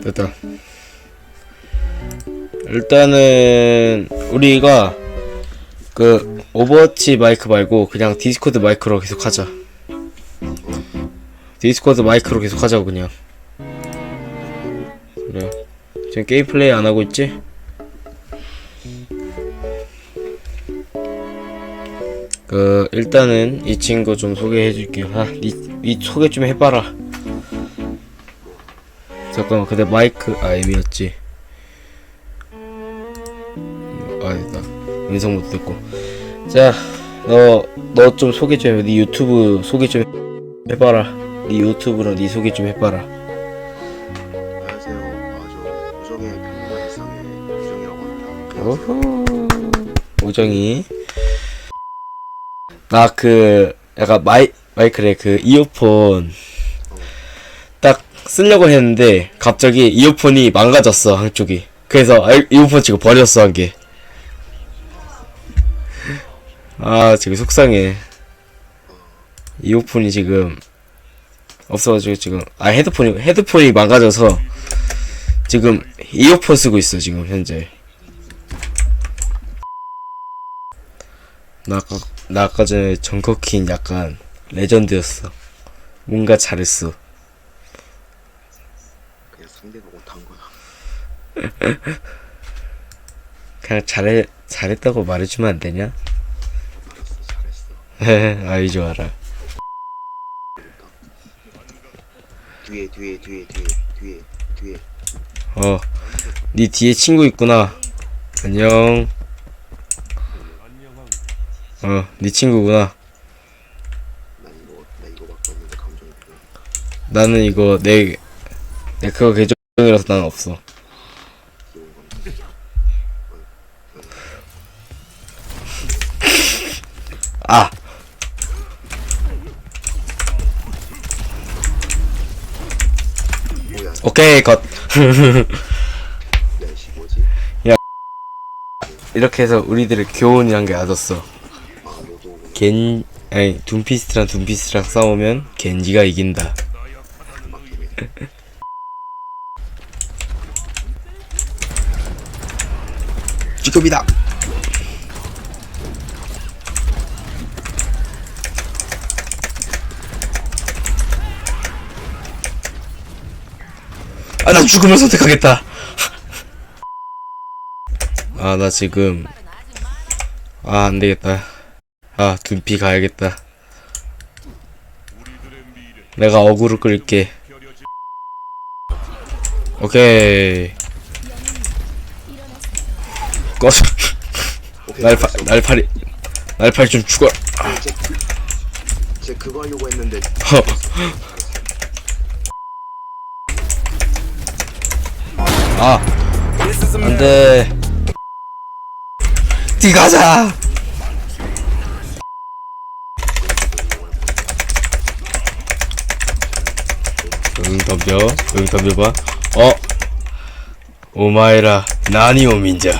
됐다. 일단은 우리가 그 오버워치 마이크 말고 그냥 디스코드 마이크로 계속 하자. 디스코드 마이크로 계속 하자고 그냥. 그래. 지금 게임 플레이 안 하고 있지? 그 일단은 이 친구 좀 소개해 줄게요. 아, 니, 니 소개 좀 해봐라. 잠깐만, 근데 마이크 아 애미였지. 아 됐다. 음성 못 듣고. 자, 너 너 좀 소개 좀 해. 네 유튜브 소개 좀 해봐라. 네 유튜브로 네 소개 좀 해봐라. 안녕하세요. 아, 저 우정의 평범한 일상의 우정이라고 합니다. 오호. 오정이. 나 그 약간 마이 마이크래 그 이어폰 딱 쓰려고 했는데 갑자기 이어폰이 망가졌어 한쪽이. 그래서 아, 이어폰 지금 버렸어 한 개. 아 지금 속상해. 이어폰이 지금 없어가지고 지금 아 헤드폰이 헤드폰이 망가져서 지금 이어폰 쓰고 있어 지금 현재. 나 아까, 나 아까 전에 정커킨 약간 레전드였어. 뭔가 잘했어. 그냥 상대가 못한 거야. 그냥 잘해, 잘했다고 말해주면 안 되냐? 아이, 좋아라. 뒤에, 뒤에, 뒤에, 뒤에, 뒤에, 뒤에. 어, 네 뒤에 친구 있구나. 안녕. 어, 네 친구구나. 나는 이거 내, 내 그거 계정이라서 난 없어. 아! 오케이, 컷. 야 씨 뭐지? 이렇게 해서 우리들의 교훈이란 게 얻었어. 겐, 아니, 둠피스트랑 둠피스트랑 싸우면 겐지가 이긴다. 지금이다. 아, 나 죽음을 선택하겠다. 아, 나 지금 아, 안 되겠다. 아, 둔피 가야겠다. 내가 어그로 끌게. 오케이. 꺼져. 오케이, 날파. 날파리, 날파리 좀 죽어. 아, 쟤, 쟤 그거 하려고 했는데. 아, 안 돼. 뒤 가자! 응, 덤벼. 응, 덤벼봐. 어? 오마에라, 나니오 민자.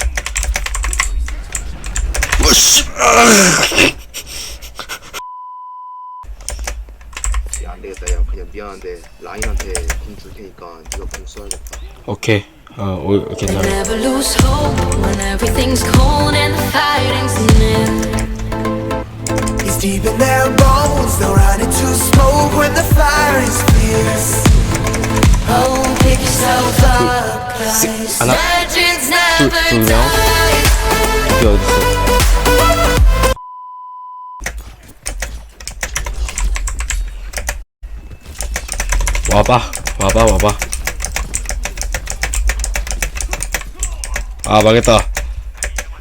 으쌰! 미안한데 라인한테 공 줄 테니까 네가 공 써야겠다. 오케이. 어, 오, 괜찮아. Never lose hope when everything's cold and the fighting's near. It's deep in their bones, they'll run into smoke when the fire is fierce. Oh, pick yourself up, guys. 하나, Legends 둘, never 두 명. die. 이게 어딨어? 와봐, 와봐, 와봐. 아, 망했다.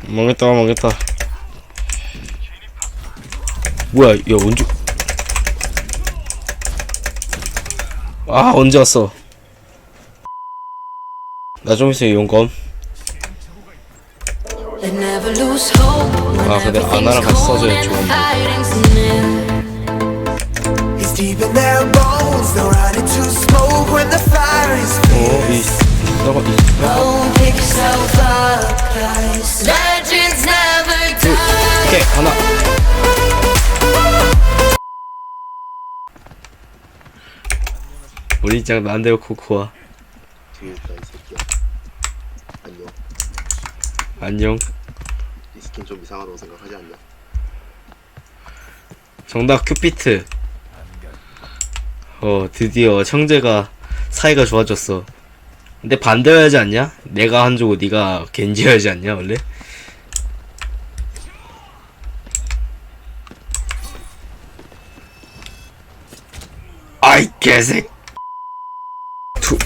망했다, 망했다. 뭐야, 야, 언제. 아, 언제 왔어? 나 좀 있으면 용검. 아, 근데 아나랑 같이 써줘야 좋은데. 하나. 우리 짱 난데요 코코아. 안녕 안녕. 이 스킨 좀 이상하다고 생각하지 않냐 정답 큐피트. 어, 드디어 청재가 사이가 좋아졌어. 근데 반대여야지 않냐? 내가 한조고 네가 겐지여야지 않냐 원래? 아이 개색. 투,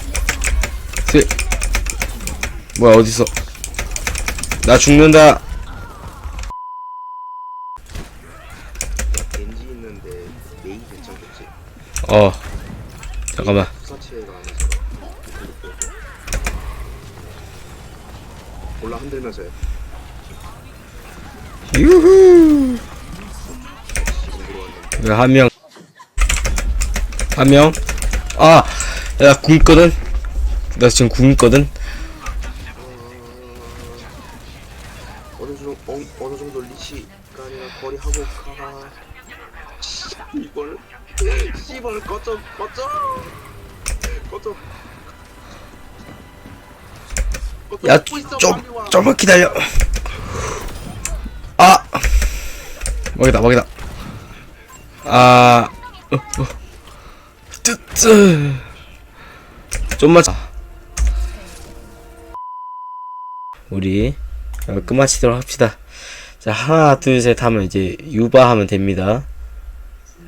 셋. 뭐야 어딨어? 나 죽는다. 겐지 어. 잠깐만. 부사체가 아니잖아 올라 흔들면서 해 유후. 한 명. 한 명. 아, 야, 궁 있거든? 나 지금 궁 있거든? 어느 정도 어, 어느 정도 리치가 아니라 거리 하고 가 이걸 씨발 꺼져 꺼져 꺼져. 야, 좀. 좀만 기다려. 아! 먹이다, 먹이다. 아, 어, 어. 좀만. 자. 우리 어, 끝마치도록 합시다. 자, 하나, 둘, 셋 하면 이제 유바 하면 됩니다.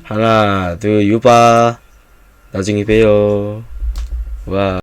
하나, 둘, 유바. 나중에 봬요. 와.